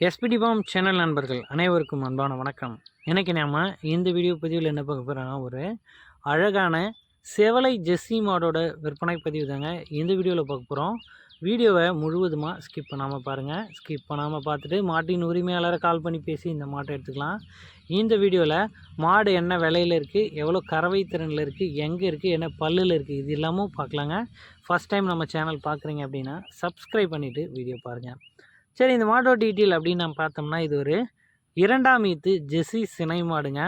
SPD bomb channel நண்பர்கள் அனைவருக்கும் அன்பான வணக்கம். இன்றைக்கி நாம் இந்த வீடியோ பதிவில் என்ன பார்க்க போகிறோம்னா ஒரு அழகான செவலை ஜெஸ்ஸி மாடோட விற்பனை பதிவு தாங்க இந்த வீடியோவில் பார்க்க போகிறோம் வீடியோவை முழுவதுமாக ஸ்கிப் பண்ணாமல் பாருங்கள் ஸ்கிப் பண்ணாமல் பார்த்துட்டு மாட்டின் உரிமையாளரை கால் பண்ணி பேசி இந்த மாட்டை எடுத்துக்கலாம். இந்த வீடியோவில் மாடு என்ன விலையில் இருக்குது எவ்வளோ கறவை திறனில் இருக்குது எங்கே இருக்குது என்ன பல்லில் இருக்குது இது எல்லாமும் பார்க்கலாங்க. ஃபஸ்ட் டைம் நம்ம சேனல் பார்க்குறீங்க அப்படின்னா சப்ஸ்கிரைப் பண்ணிவிட்டு வீடியோ பாருங்கள் சரி இந்த மாட்டோட டீட்டெயில் அப்படின்னு நம்ம பார்த்தோம்னா இது ஒரு இரண்டாம் ஈத்து ஜெஸி சினை மாடுங்க.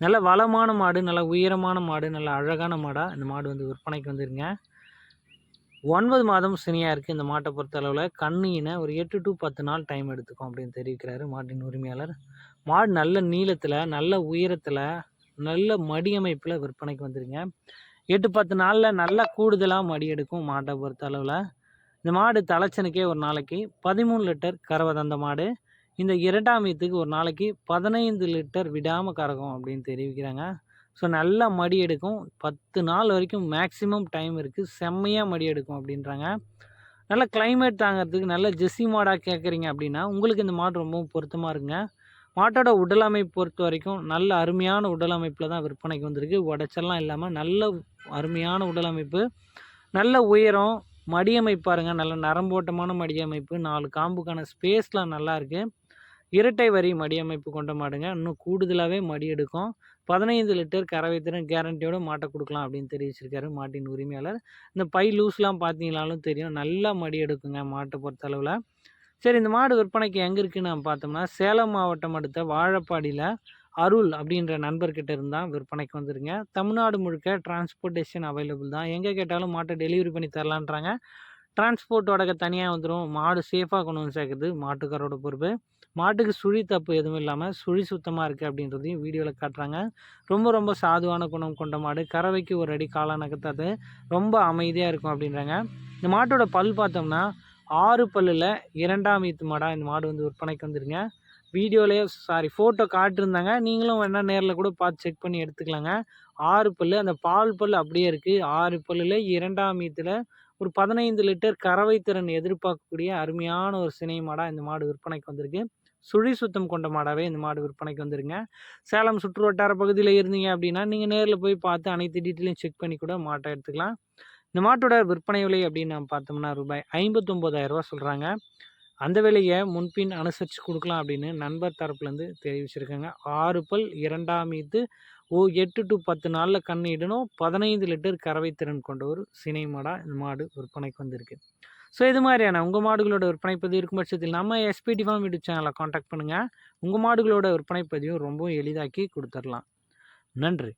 நல்ல வளமான மாடு நல்ல உயரமான மாடு நல்ல அழகான மாடாக இந்த மாடு வந்து விற்பனைக்கு வந்துருங்க. ஒன்பது மாதம் சினியாக இருக்குது இந்த மாட்டை பொறுத்த அளவில் கண்ணினை ஒரு எட்டு டு பத்து நாள் டைம் எடுத்துக்கும் அப்படின்னு தெரிவிக்கிறாரு மாட்டின் உரிமையாளர். மாடு நல்ல நீளத்தில் நல்ல உயரத்தில் நல்ல மடியமைப்பில் விற்பனைக்கு வந்துருங்க. எட்டு பத்து நாளில் நல்லா கூடுதலாக மடி எடுக்கும் மாட்டை பொறுத்த அளவில் இந்த மாடு தலைச்சனுக்கே ஒரு நாளைக்கு பதிமூணு லிட்டர் கறவை தந்த மாடு. இந்த இரண்டாம் ஈத்துக்கு ஒரு நாளைக்கு பதினைந்து லிட்டர் விடாமல் கறக்கும் அப்படின்னு தெரிவிக்கிறாங்க. ஸோ நல்லா மடி எடுக்கும். பத்து நாள் வரைக்கும் மேக்ஸிமம் டைம் இருக்குது செம்மையாக மடி எடுக்கும் அப்படின்றாங்க. நல்ல கிளைமேட் தாங்கிறதுக்கு நல்ல ஜெஸ்ஸி மாடாக கேட்குறீங்க அப்படின்னா உங்களுக்கு இந்த மாடு ரொம்பவும் பொருத்தமாக இருக்குங்க. மாட்டோட உடல் அமைப்பு பொறுத்த வரைக்கும் நல்ல அருமையான உடல் அமைப்பில் தான் விற்பனைக்கு வந்திருக்கு. உடச்செல்லாம் இல்லாமல் நல்ல அருமையான உடல் அமைப்பு. நல்ல உயரம் மடியமைப்பு பாருங்கள் நல்ல நரம்போட்டமான மடியமைப்பு நாலு காம்புக்கான ஸ்பேஸ்லாம் நல்லா இருக்குது இரட்டை வரி மடியமைப்பு கொண்ட மாடுங்க. இன்னும் கூடுதலாகவே மடி எடுக்கும். பதினைந்து லிட்டர் கறவை திறன் கேரண்டியோடு மாட்டை கொடுக்கலாம் அப்படின்னு தெரிவிச்சிருக்காரு மாட்டின் உரிமையாளர். இந்த பை லூஸ்லாம் பார்த்தீங்களாலும் தெரியும். நல்லா மடி எடுக்குங்க மாட்டை பொறுத்த அளவில் சரி இந்த மாடு விற்பனைக்கு எங்கே இருக்குன்னு நம்ம பார்த்தோம்னா சேலம் மாவட்டம் அடுத்த வாழப்பாடியில் அருள் அப்படின்ற நண்பர்கிட்ட இருந்தால் விற்பனைக்கு வந்துடுங்க தமிழ்நாடு முழுக்க டிரான்ஸ்போர்ட்டேஷன் அவைலபிள் தான். எங்கே கேட்டாலும் மாட்டை டெலிவரி பண்ணி தரலான்றாங்க. டிரான்ஸ்போர்ட் வாடகை தனியாக வந்துடும் மாடு சேஃபாக கொண்டு வந்து சேர்க்குது. மாட்டுக்காரோட பொறுப்பு. மாட்டுக்கு சுழி தப்பு எதுவும் இல்லாமல் சுழி சுத்தமாக இருக்குது அப்படின்றதையும் வீடியோவில் காட்டுறாங்க. ரொம்ப ரொம்ப சாதுவான குணம் கொண்ட மாடு. கறவைக்கு ஒரு அடி காலான கத்தாது ரொம்ப அமைதியாக இருக்கும் அப்படின்றாங்க. இந்த மாட்டோட பல் பார்த்தோம்னா ஆறு பல்லில் இரண்டாம் ஈத்து மாடாக இந்த மாடு வந்து விற்பனைக்கு வந்துருங்க. வீடியோலேயே சாரி ஃபோட்டோ காட்டிருந்தாங்க. நீங்களும் வேணால் நேரில் கூட பார்த்து செக் பண்ணி எடுத்துக்கலாங்க. ஆறு பல் அந்த பால் பல் அப்படியே இருக்குது ஆறு பல்லில் இரண்டாம் ஈத்தில் ஒரு பதினைந்து லிட்டர் கறவை திறன் எதிர்பார்க்கக்கூடிய அருமையான ஒரு சினை மாடாக இந்த மாடு விற்பனைக்கு வந்திருக்கு. சுழி சுத்தம் கொண்ட மாடாகவே இந்த மாடு விற்பனைக்கு வந்துருங்க. சேலம் சுற்று வட்டார பகுதியில் இருந்தீங்க அப்படின்னா நீங்கள் நேரில் போய் பார்த்து அனைத்து டீட்டெயிலையும் செக் பண்ணி கூட மாட்டை எடுத்துக்கலாம். இந்த மாட்டோட விற்பனை விலை அப்படின்னு நம்ம பார்த்தோம்னா ரூபாய் ஐம்பத்தொம்போதாயிரரூபா சொல்கிறாங்க அந்த விலையை முன்பின் அனுசரித்து கொடுக்கலாம் அப்படின்னு நண்பர் தரப்புலேருந்து தெரிவிச்சிருக்காங்க. ஆறு பல் இரண்டாம் மீது ஓ எட்டு டு பத்து நாளில் கண்ணிடணும் பதினைந்து லிட்டர் கறவை திறன் கொண்ட ஒரு சினை மாடாக இந்த மாடு விற்பனைக்கு வந்திருக்கு. ஸோ இது மாதிரியான உங்கள் மாடுகளோட விற்பனை பதிவு இருக்கும் பட்சத்தில் நம்ம எஸ்பிடி ஃபார்ம் யூடியூப் சேனலை காண்டாக்ட் பண்ணுங்கள் உங்கள் மாடுகளோட விற்பனை பதிவும் ரொம்பவும் எளிதாக்கி கொடுத்துடலாம் நன்றி.